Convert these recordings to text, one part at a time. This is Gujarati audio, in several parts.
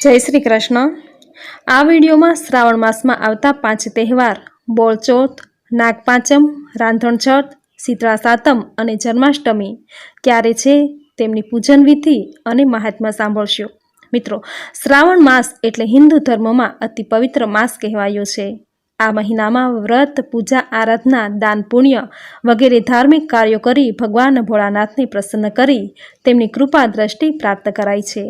જય શ્રી કૃષ્ણ. આ વિડીયોમાં શ્રાવણ માસમાં આવતા પાંચ તહેવાર બોળચોથ નાગપાંચમ રાંધણછઠ શીતળા સાતમ અને જન્માષ્ટમી ક્યારે છે તેમની પૂજન વિધિ અને મહાત્મા સાંભળશો. મિત્રો, શ્રાવણ માસ એટલે હિન્દુ ધર્મમાં અતિ પવિત્ર માસ કહેવાયો છે. આ મહિનામાં વ્રત, પૂજા, આરાધના, દાન, પુણ્ય વગેરે ધાર્મિક કાર્યો કરી ભગવાન ભોળાનાથને પ્રસન્ન કરી તેમની કૃપા દ્રષ્ટિ પ્રાપ્ત કરાય છે.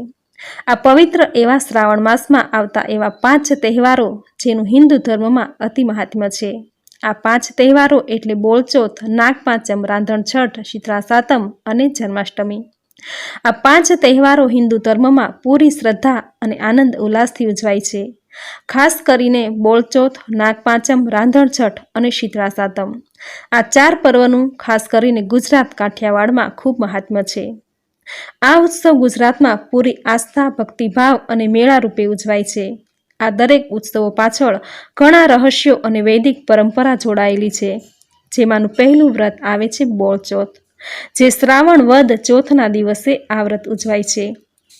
આ પવિત્ર એવા શ્રાવણ માસમાં આવતા એવા પાંચ તહેવારો જેનું હિન્દુ ધર્મમાં અતિ મહાત્મ્ય છે. આ પાંચ તહેવારો એટલે બોળચોથ નાગપાંચમ રાંધણછઠ શીતળા સાતમ અને જન્માષ્ટમી. આ પાંચ તહેવારો હિન્દુ ધર્મમાં પૂરી શ્રદ્ધા અને આનંદ ઉલ્લાસથી ઉજવાય છે. ખાસ કરીને બોળચોથ નાગપાંચમ રાંધણછઠ અને શીતળા સાતમ આ ચાર પર્વનું ખાસ કરીને ગુજરાત કાઠિયાવાડમાં ખૂબ મહાત્મ્ય છે. આ ઉત્સવ ગુજરાતમાં પૂરી આસ્થા, ભક્તિભાવ અને મેળા રૂપે ઉજવાય છે. આ દરેક ઉત્સવો પાછળ ઘણા રહસ્યો અને વૈદિક પરંપરા જોડાયેલી છે. જેમાંનું પહેલું વ્રત આવે છે બોળચોથ જે શ્રાવણ વદ ચોથના દિવસે આ વ્રત ઉજવાય છે.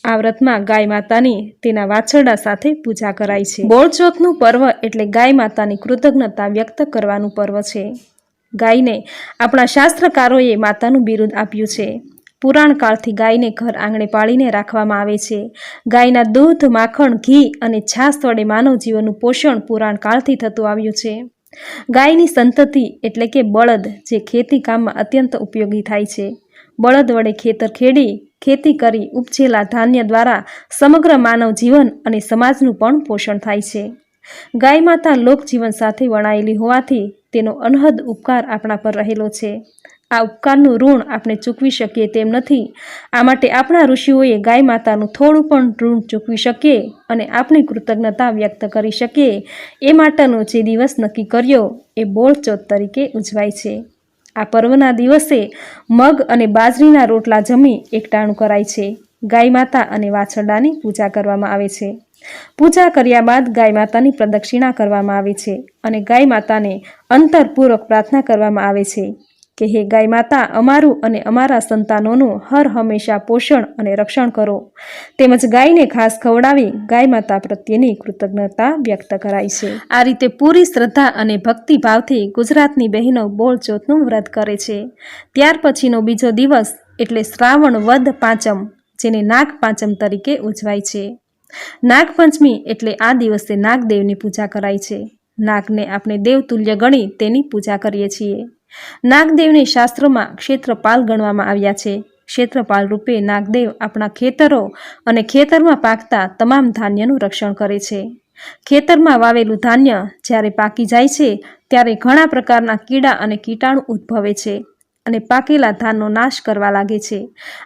આ વ્રતમાં ગાય માતાની તેના વાછરડા સાથે પૂજા કરાય છે. બોળચોથનું પર્વ એટલે ગાય માતાની કૃતજ્ઞતા વ્યક્ત કરવાનું પર્વ છે. ગાયને આપણા શાસ્ત્રકારોએ માતાનું બિરુદ આપ્યું છે. પુરાણ કાળથી ગાયને ઘર આંગણે પાળીને રાખવામાં આવે છે. ગાયના દૂધ, માખણ, ઘી અને છાસ વડે માનવ જીવનનું પોષણ પુરાણ કાળથી થતું આવ્યું છે. ગાયની સંતતિ એટલે કે બળદ, જે ખેતી કામમાં અત્યંત ઉપયોગી થાય છે. બળદ વડે ખેતર ખેડી, ખેતી કરી ઉપજેલા ધાન્ય દ્વારા સમગ્ર માનવ જીવન અને સમાજનું પણ પોષણ થાય છે. ગાય માતા લોકજીવન સાથે વણાયેલી હોવાથી તેનો અનહદ ઉપકાર આપણા પર રહેલો છે. આ ઉપકારનું ઋણ આપણે ચૂકવી શકીએ તેમ નથી. આ માટે આપણા ઋષિઓએ ગાય માતાનું થોડું પણ ઋણ ચૂકવી શકીએ અને આપણી કૃતજ્ઞતા વ્યક્ત કરી શકીએ. એ માટેનો જે દિવસ નક્કી કર્યો એ બોળચોથ તરીકે ઉજવાય છે. આ પર્વના દિવસે મગ અને બાજરીના રોટલા જમી એકટાણું કરાય છે. ગાય માતા અને વાછરડાની પૂજા કરવામાં આવે છે. પૂજા કર્યા બાદ ગાય માતાની પ્રદક્ષિણા કરવામાં આવે છે અને ગાય માતાને અંતરપૂર્વક પ્રાર્થના કરવામાં આવે છે. કે હે ગાય માતા અમારું અને અમારા સંતાનોનું હર હંમેશા પોષણ અને રક્ષણ કરો. તેમજ ગાયને ખાસ ખવડાવી ગાય માતા પ્રત્યેની કૃતજ્ઞતા વ્યક્ત કરાય છે. આ રીતે પૂરી શ્રદ્ધા અને ભક્તિભાવથી ગુજરાતની બહેનો બોળચોથનું વ્રત કરે છે. ત્યાર પછીનો બીજો દિવસ એટલે શ્રાવણ વદ પાંચમ, જેને નાગ પાંચમ તરીકે ઉજવાય છે. નાગપંચમી એટલે આ દિવસે નાગદેવની પૂજા કરાય છે. નાગને આપણે દેવતુલ્ય ગણી તેની પૂજા કરીએ છીએ. નાગદેવને શાસ્ત્રોમાં ક્ષેત્રપાલ ગણવામાં આવ્યા છે. ક્ષેત્રપાલ રૂપે નાગદેવ આપણા ખેતરો અને ખેતરમાં પાકતા તમામ ધાન્યનું રક્ષણ કરે છે. ખેતરમાં વાવેલું ધાન્ય જ્યારે પાકી જાય છે, ત્યારે ઘણા પ્રકારના કીડા અને કીટાણુ ઉદ્ભવે છે અને પાકેલા ધાનનો નાશ કરવા લાગે છે.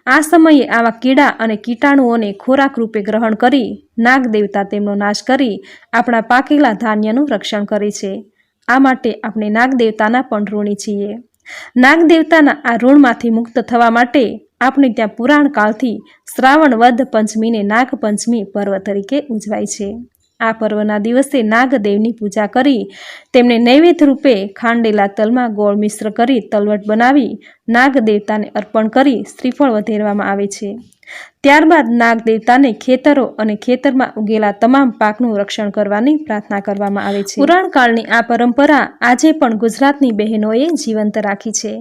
આ સમયે આવા કીડા અને કીટાણુઓને ખોરાક રૂપે ગ્રહણ કરી નાગ દેવતા તેમનો નાશ કરી આપણા પાકેલા ધાન્યનું રક્ષણ કરે છે. આ માટે આપણે નાગદેવતાના પણ ઋણી છીએ. નાગદેવતાના આ ઋણમાંથી મુક્ત થવા માટે આપણે ત્યાં પુરાણકાળથી શ્રાવણ વદ પંચમીને નાગપંચમી પર્વ તરીકે ઉજવાય છે. આ પર્વના દિવસે નાગદેવની પૂજા કરી તેમને નૈવેદ્ય રૂપે ખાંડેલા તલમાં ગોળ મિશ્ર કરી તલવટ બનાવી નાગદેવતાને અર્પણ કરી શ્રીફળ વધેરવામાં આવે છે. ત્યારબાદ નાગ દેવતાને ખેતરો અને ખેતરમાં ઉગેલા તમામ પાકનું રક્ષણ કરવાની પ્રાર્થના કરવામાં આવે છે. પુરાણ કાળની આ પરંપરા આજે પણ ગુજરાતની બહેનોએ જીવંત રાખી છે.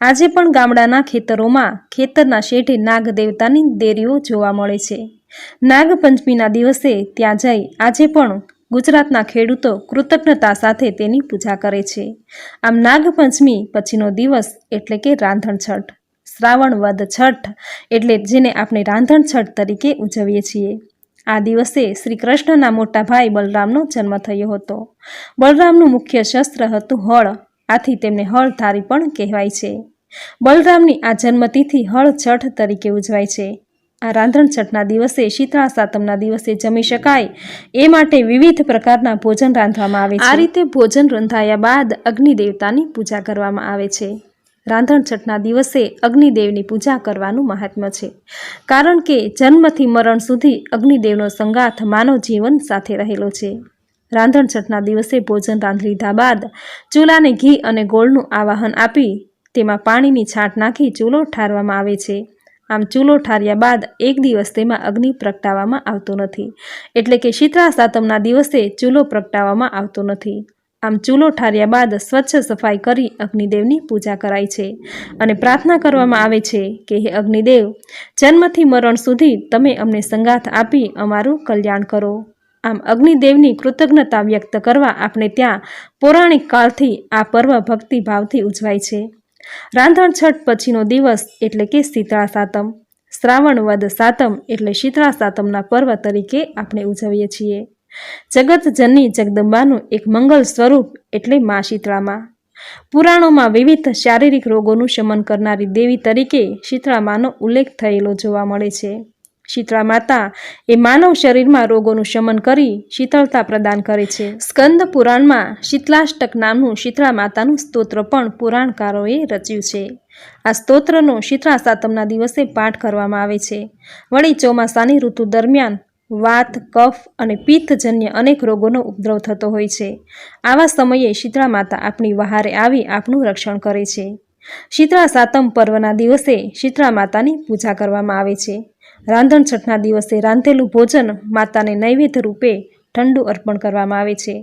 આજે પણ ગામડાના ખેતરોમાં ખેતરના શેઠે નાગ દેવતાની દેરીઓ જોવા મળે છે. નાગપંચમીના દિવસે ત્યાં જઈ આજે પણ ગુજરાતના ખેડૂતો કૃતજ્ઞતા સાથે તેની પૂજા કરે છે. આમ નાગપંચમી પછીનો દિવસ એટલે કે રાંધણછઠ. શ્રાવણ વદ છઠ એટલે જેને આપણે રાંધણ છઠ તરીકે ઉજવીએ છીએ. આ દિવસે શ્રી કૃષ્ણના મોટા ભાઈ બલરામનો જન્મ થયો હતો. બલરામનું મુખ્ય શસ્ત્ર હતું હળ. આથી તેમને હળધારી પણ કહેવાય છે. બલરામની આ જન્મતિથિ હળ છઠ તરીકે ઉજવાય છે. આ રાંધણ છઠના દિવસે શીતળા સાતમના દિવસે જમી શકાય એ માટે વિવિધ પ્રકારના ભોજન રાંધવામાં આવે છે. આ રીતે ભોજન રંધાયા બાદ અગ્નિ દેવતાની પૂજા કરવામાં આવે છે. રાંધણ છઠના દિવસે અગ્નિદેવની પૂજા કરવાનું મહાત્મ્ય છે. કારણ કે જન્મથી મરણ સુધી અગ્નિદેવનો સંગાથ માનવ જીવન સાથે રહેલો છે. રાંધણ છઠના દિવસે ભોજન રાંધી લીધા બાદ ચૂલાને ઘી અને ગોળનું આવાહન આપી તેમાં પાણીની છાંટ નાખી ચૂલો ઠારવામાં આવે છે. આમ ચૂલો ઠાર્યા બાદ એક દિવસ તેમાં અગ્નિ પ્રગટાવવામાં આવતો નથી. એટલે કે શીતળા સાતમના દિવસે ચૂલો પ્રગટાવવામાં આવતો નથી. આમ ચૂલો ઠાર્યા બાદ સ્વચ્છ સફાઈ કરી અગ્નિદેવની પૂજા કરાય છે અને પ્રાર્થના કરવામાં આવે છે કે હે અગ્નિદેવ, જન્મથી મરણ સુધી તમે અમને સંગાથ આપી અમારું કલ્યાણ કરો. આમ અગ્નિદેવની કૃતજ્ઞતા વ્યક્ત કરવા આપણે ત્યાં પૌરાણિક કાળથી આ પર્વ ભક્તિભાવથી ઉજવાય છે. રાંધણ છઠ પછીનો દિવસ એટલે કે શીતળા સાતમ શ્રાવણ વદ સાતમ એટલે શીતળા સાતમના પર્વ તરીકે આપણે ઉજવીએ છીએ. જગત જનની જગદંબાનું એક મંગલ સ્વરૂપ એટલે મા શીતળામાં. પુરાણોમાં વિવિધ શારીરિક રોગોનું શમન કરનારી દેવી તરીકે શીતળામાનો ઉલ્લેખ થયેલો જોવા મળે છે. શીતળા માતા એ માનવ શરીરમાં રોગોનું શમન કરી શીતળતા પ્રદાન કરે છે. સ્કંદ પુરાણમાં શીતલાષ્ટક નામનું શીતળા માતાનું સ્તોત્ર પણ પુરાણકારોએ રચ્યું છે. આ સ્તોત્રનો શીતળા સાતમના દિવસે પાઠ કરવામાં આવે છે. વળી ચોમાસાની ઋતુ દરમિયાન વાત, કફ અને પિત્તજન્ય અનેક રોગોનો ઉપદ્રવ થતો હોય છે. આવા સમયે શીતળા માતા આપણી વહારે આવી આપનું રક્ષણ કરે છે. શીતળા સાતમ પર્વના દિવસે શીતળા માતાની પૂજા કરવામાં આવે છે. રાંધણ છઠના દિવસે રાંધેલું ભોજન માતાને નૈવેદ્ય રૂપે ઠંડુ અર્પણ કરવામાં આવે છે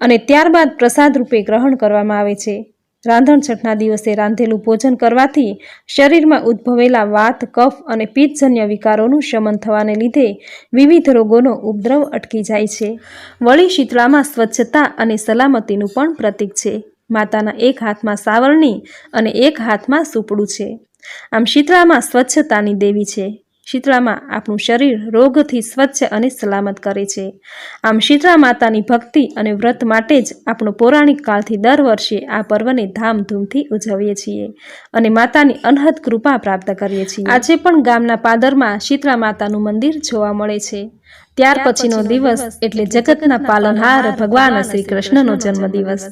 અને ત્યારબાદ પ્રસાદ રૂપે ગ્રહણ કરવામાં આવે છે. રાંધણ છઠના દિવસે રાંધેલું ભોજન કરવાથી શરીરમાં ઉદ્ભવેલા વાત, કફ અને પિત્તજન્ય વિકારોનું શમન થવાને લીધે વિવિધ રોગોનો ઉપદ્રવ અટકી જાય છે. વળી શીતળામાં સ્વચ્છતા અને સલામતીનું પણ પ્રતીક છે. માતાના એક હાથમાં સાવરણી અને એક હાથમાં સુપડું છે. આમ શીતળામાં સ્વચ્છતાની દેવી છે. શીતળામાં આપણું શરીર રોગથી સ્વચ્છ અને સલામત કરે છે. આમ શીતળા માતાની ભક્તિ અને વ્રત માટે જ આપણો પૌરાણિક કાળથી દર વર્ષે આ પર્વને ધામધૂમથી ઉજવીએ છીએ અને માતાની અનહદ કૃપા પ્રાપ્ત કરીએ છીએ. આજે પણ ગામના પાદરમાં શીતળા માતાનું મંદિર જોવા મળે છે. ત્યાર પછીનો દિવસ એટલે જગતના પાલનહાર ભગવાન શ્રી કૃષ્ણનો જન્મદિવસ.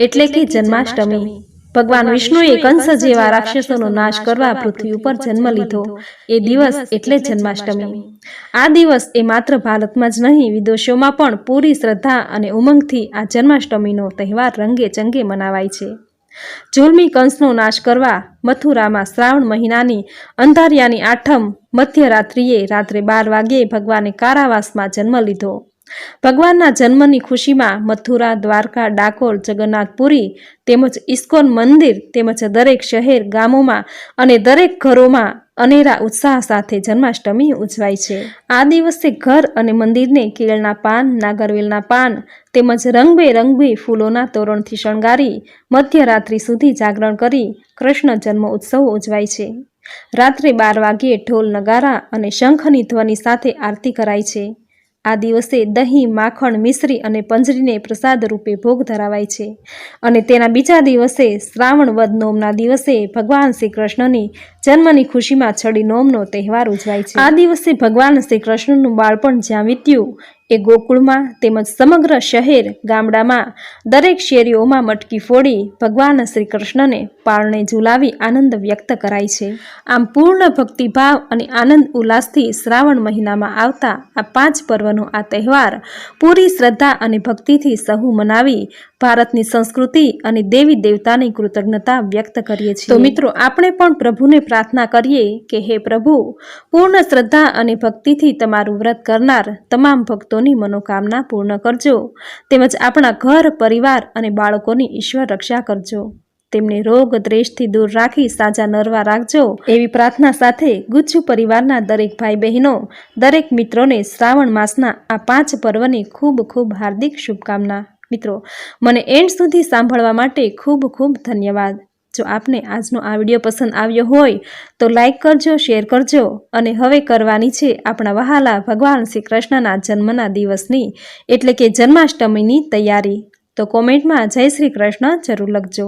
એટલે કે જન્માષ્ટમી. ભગવાન વિષ્ણુએ કંસ જેવા રાક્ષસોનો નાશ કરવા પૃથ્વી ઉપર જન્મ લીધો. એ દિવસ એટલે જન્માષ્ટમી. આ દિવસ એ માત્ર ભારતમાં જ નહીં, વિદેશોમાં પણ પૂરી શ્રદ્ધા અને ઉમંગથી આ જન્માષ્ટમીનો તહેવાર રંગે ચંગે મનાવાય છે. જુલમી કંસનો નાશ કરવા મથુરામાં શ્રાવણ મહિનાની અંધારિયાની આઠમ મધ્યરાત્રિએ રાત્રે બાર વાગ્યે ભગવાને કારાવાસમાં જન્મ લીધો. ભગવાનના જન્મની ખુશીમાં મથુરા, દ્વારકા, ડાકોર, જગન્નાથપુરી તેમજ ઇસ્કોન મંદિર તેમજ દરેક શહેર, ગામોમાં અને દરેક ઘરોમાં અનેરા ઉત્સાહ સાથે જન્માષ્ટમી ઉજવાય છે. આ દિવસે ઘર અને મંદિરને કેળના પાન, નાગરવેલના પાન તેમજ રંગબેરંગી ફૂલોના તોરણથી શણગારી, મધ્યરાત્રિ સુધી જાગરણ કરી કૃષ્ણ જન્મ ઉત્સવ ઉજવાય છે. રાત્રે બાર વાગ્યે ઢોલ, નગારા અને શંખની ધ્વનિ સાથે આરતી કરાય છે. આ દિવસે દહીં, માખણ, મિશ્રી અને પંજરીને પ્રસાદ રૂપે ભોગ ધરાવાય છે. અને તેના બીજા દિવસે શ્રાવણ વદ નોમના દિવસે ભગવાન શ્રી કૃષ્ણની જન્મની ખુશીમાં છડી નોમનો તહેવાર ઉજવાય છે. આ દિવસે ભગવાન શ્રી કૃષ્ણનું બાળપણ જ્યાં વીત્યું એ ગોકુળમાં તેમજ સમગ્ર શહેર ગામડામાં દરેક શેરીઓમાં મટકી ફોડી ભગવાન શ્રી કૃષ્ણને પારણે ઝુલાવી આનંદ વ્યક્ત કરાય છે. આમ પૂર્ણ ભક્તિભાવ અને આનંદ ઉલ્લાસથી શ્રાવણ મહિનામાં આવતા આ પાંચ પર્વનો આ તહેવાર પૂરી શ્રદ્ધા અને ભક્તિથી સહુ મનાવી ભારતની સંસ્કૃતિ અને દેવી દેવતાની કૃતજ્ઞતા વ્યક્ત કરીએ છીએ. તો મિત્રો, આપણે પણ પ્રભુને પ્રાર્થના કરીએ કે હે પ્રભુ, પૂર્ણ શ્રદ્ધા અને ભક્તિથી તમારું વ્રત કરનાર તમામ ભક્તોની મનોકામના પૂર્ણ કરજો. તેમજ આપણા ઘર, પરિવાર અને બાળકોની ઈશ્વર રક્ષા કરજો. તેમને રોગ દ્રેષથી દૂર રાખી સાજા નરવા રાખજો. એવી પ્રાર્થના સાથે ગુચ્છુ પરિવારના દરેક ભાઈ બહેનો દરેક મિત્રોને શ્રાવણ માસના આ પાંચ પર્વની ખૂબ ખૂબ હાર્દિક શુભકામના. મિત્રો, મને એન્ડ સુધી સાંભળવા માટે ખૂબ ખૂબ ધન્યવાદ. જો આપને આજનો આ વીડિયો પસંદ આવ્યો હોય, તો લાઈક કરજો, શેર કરજો અને હવે કરવાની છે આપણા વહાલા ભગવાન શ્રી કૃષ્ણના જન્મના દિવસની, એટલે કે જન્માષ્ટમીની તૈયારી. તો કોમેન્ટમાં જય શ્રી કૃષ્ણ જરૂર લખજો.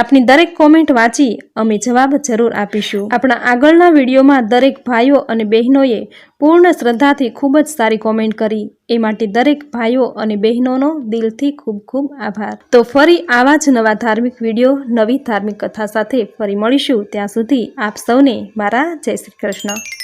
આપની દરેક કોમેન્ટ વાંચી અમે જવાબ જરૂર આપીશું. આપણા આગળના વિડીયોમાં દરેક ભાઈઓ અને બહેનોએ પૂર્ણ શ્રદ્ધાથી ખૂબ જ સારી કોમેન્ટ કરી. એ માટે દરેક ભાઈઓ અને બહેનોનો દિલથી ખૂબ ખૂબ આભાર. તો ફરી આવા જ નવા ધાર્મિક વીડિયો, નવી ધાર્મિક કથા સાથે ફરી મળીશું. ત્યાં સુધી આપ સૌને મારા જય શ્રી કૃષ્ણ.